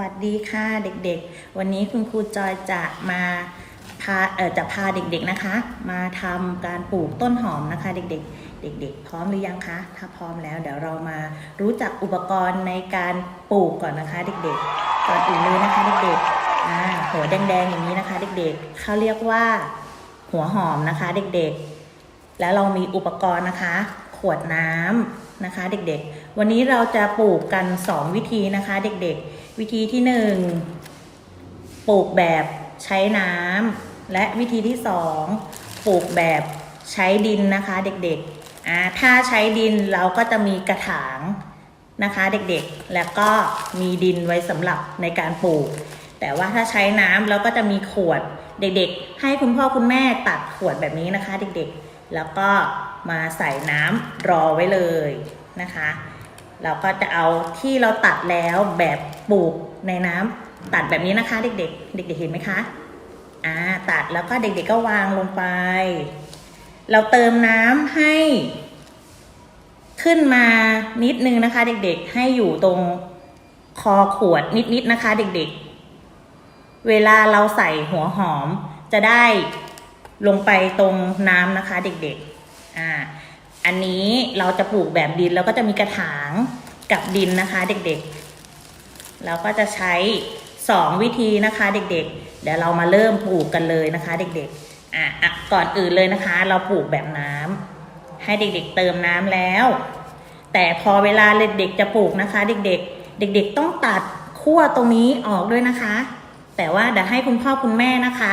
วัสดีค่ะเด็กๆ วันนี้คุณครูจอยจะมาพาเออจะพาเด็กๆนะคะ มาทำการปลูกต้นหอมนะคะ เด็กๆ เด็ก ๆ พร้อมหรือยังคะ ถ้าพร้อมแล้วเดี๋ยวเรามารู้จักอุปกรณ์ในการปลูกก่อนนะคะ เด็กๆ ก่อนอื่นเลยนะคะ เด็กๆอ่าหัวแดงๆอย่างนี้นะคะ เด็กๆเขาเรียกว่าหัวหอมนะคะ เด็กๆ แล้วเรามีอุปกรณ์นะคะ ขวดน้ำ นะคะ เด็กๆ วันนี้เราจะปลูกกัน 2 วิธีนะคะ เด็กๆ วิธีที่ 1 ปลูกแบบใช้น้ำและวิธีที่ 2 ปลูกแบบใช้ดินนะคะเด็กๆอ่าถ้าใช้ดินเราก็จะมีกระถางนะคะ เด็กๆ แล้วก็มีดินไว้สำหรับในการปลูก แต่ว่าถ้าใช้น้ำเราก็จะมีขวดเด็กๆ ให้คุณพ่อคุณแม่ตัดขวดแบบนี้นะคะ เด็กๆ แล้วก็มาใส่น้ำรอไว้เลยนะคะ เราก็จะเอาที่เราตัดแล้วแบบปลูกในน้ำตัดแบบนี้นะคะ เด็กๆ เด็กๆเห็นไหมคะอ่าตัดแล้วก็เด็กๆก็วางลงไป เราเติมน้ำให้ ขึ้นมานิดนึงนะคะ เด็กๆให้อยู่ตรงคอขวดนิดๆนะคะ เด็กๆ เวลาเราใส่หัวหอมจะได้ ลงไปตรงน้ำนะคะเด็กๆ อ่า อันนี้เราจะปลูกแบบดินแล้วก็จะมีกระถางกับดินนะคะเด็กๆ เราก็จะใช้สองวิธีนะคะเด็กๆ เดี๋ยวเรามาเริ่มปลูกกันเลยนะคะ เด็กๆ อะอะก่อนอื่นเลยนะคะ เราปลูกแบบน้ำให้เด็กๆเติมน้ำแล้ว แต่พอเวลาเด็กๆจะปลูกนะคะ เด็กๆ เด็กๆต้องตัดขั้วตรงนี้ออกด้วยนะคะ แต่ว่าเดี๋ยวให้คุณพ่อคุณแม่นะคะ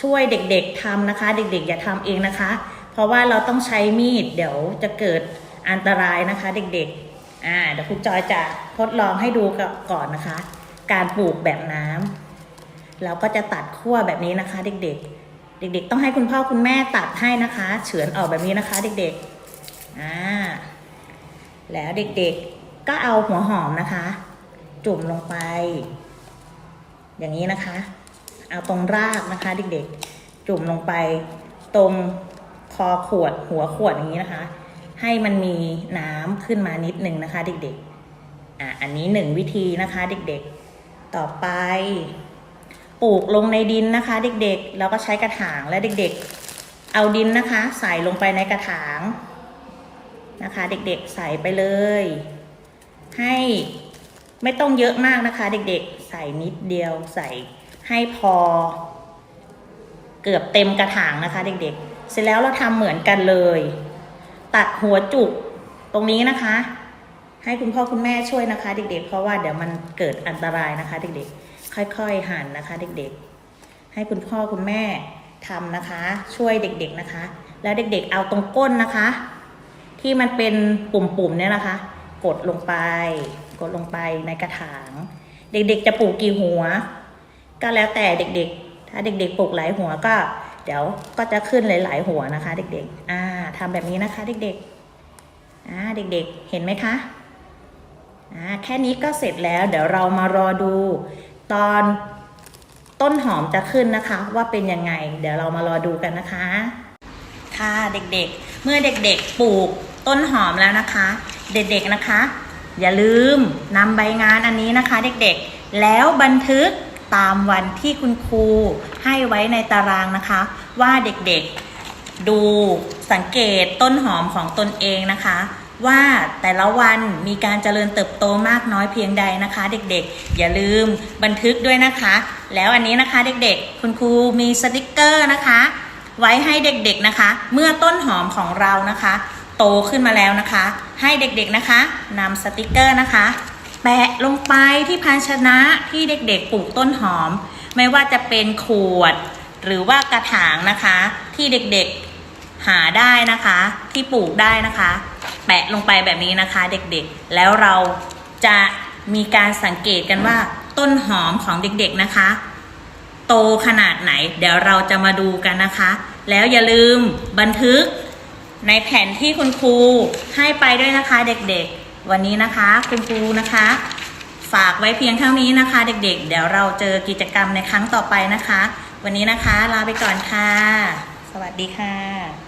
ช่วยเด็กๆทำนะคะ เด็กๆ อย่าทำเองนะคะ เพราะว่าเราต้องใช้มีดเดี๋ยวจะเกิดอันตรายนะคะ เด็กๆอ่าเดี๋ยวคุณจอยจะทดลองให้ดูก่อนนะคะ การปลูกแบบน้ำเราก็จะตัดขั้วแบบนี้นะคะ เด็กๆ เด็กๆ ต้องให้คุณพ่อคุณแม่ตัดให้นะคะ เฉือนออกแบบนี้นะคะ เด็กๆอ่าแล้วเด็กๆก็เอาหัวหอมนะคะ จุ่มลงไป อย่างนี้นะคะ เอาตรงรากนะคะเด็กๆ จุ่มลงไปตรงคอขวดหัวขวดอย่างนี้นะคะ ให้มันมีน้ำขึ้นมานิดหนึ่งนะคะเด็กๆอะอันนี้หนึ่งวิธีนะคะเด็กๆ ต่อไป ปลูกลงในดินนะคะ เด็กๆ แล้วก็ใช้กระถางและเด็กๆ เอาดินนะคะ ใส่ลงไปในกระถางนะคะ เด็กๆ ใส่ไปเลย ให้ไม่ต้องเยอะมากนะคะ เด็กๆ ใส่นิดเดียวใส่ ให้พอ เกือบเต็มกระถางนะคะ เด็กๆ เสร็จแล้วเราทำเหมือนกันเลย ตัดหัวจุกตรงนี้นะคะ ให้คุณพ่อคุณแม่ช่วยนะคะ เด็ก ๆ เพราะว่าเดี๋ยวมันเกิดอันตรายนะคะ เด็กๆ ค่อยๆหั่นนะคะ เด็กๆ ให้คุณพ่อคุณแม่ทำนะคะ ช่วยเด็ก ๆนะคะ แล้วเด็ก ๆ เอาตรงก้นนะคะ ที่มันเป็นปุ่มๆเนี่ยนะคะ กดลงไป กดลงไปในกระถาง เด็กๆจะปลูกกี่หัว ก็แล้วแต่เด็กๆ ถ้าเด็กๆปลูกหลายหัวก็ เดี๋ยวก็จะขึ้นหลาย ๆ หัวนะคะ เด็กๆ อ่าทำแบบนี้นะคะ เด็กๆ อ่าเด็กๆ เห็นไหมคะ อ่าแค่นี้ก็เสร็จแล้ว เดี๋ยวเรามารอดู ตอนต้นหอมจะขึ้นนะคะ ว่าเป็นยังไง เดี๋ยวเรามารอดูกันนะคะ ค่ะเด็กๆ เมื่อเด็กๆ ปลูกต้นหอมแล้วนะคะ เด็กๆนะคะ อย่าลืมนำใบงานอันนี้นะคะ เด็กๆ แล้วบันทึก ตามวันที่คุณครูให้ไว้ในตารางนะคะ ว่าเด็กๆดูสังเกตต้นหอมของตนเองนะคะ ว่าแต่ละวันมีการเจริญเติบโตมากน้อยเพียงใดนะคะ เด็กๆ อย่าลืมบันทึกด้วยนะคะ แล้วอันนี้นะคะเด็กๆ คุณครูมีสติกเกอร์นะคะ ไว้ให้เด็กๆนะคะ เมื่อต้นหอมของเรานะคะ โตขึ้นมาแล้วนะคะ ให้เด็กๆนะคะนำสติกเกอร์นะคะ แปะลงไปที่ภาชนะที่เด็กๆปลูกต้นหอม ไม่ว่าจะเป็นขวด หรือว่ากระถางนะคะ ที่เด็กๆหาได้นะคะ ที่ปลูกได้นะคะ แปะลงไปแบบนี้นะคะ เด็กๆ แล้วเราจะมีการสังเกตกันว่าต้นหอมของเด็กๆนะคะ โตขนาดไหน เดี๋ยวเราจะมาดูกันนะคะ แล้วอย่าลืมบันทึกในแผนที่คุณครูให้ไปด้วยนะคะเด็กๆ วันนี้นะคะคุณครูนะคะ ฝากไว้เพียงเท่านี้นะคะ เด็กๆเดี๋ยวเราเจอกิจกรรมในครั้งต่อไปนะคะ วันนี้นะคะลาไปก่อนค่ะ สวัสดีค่ะ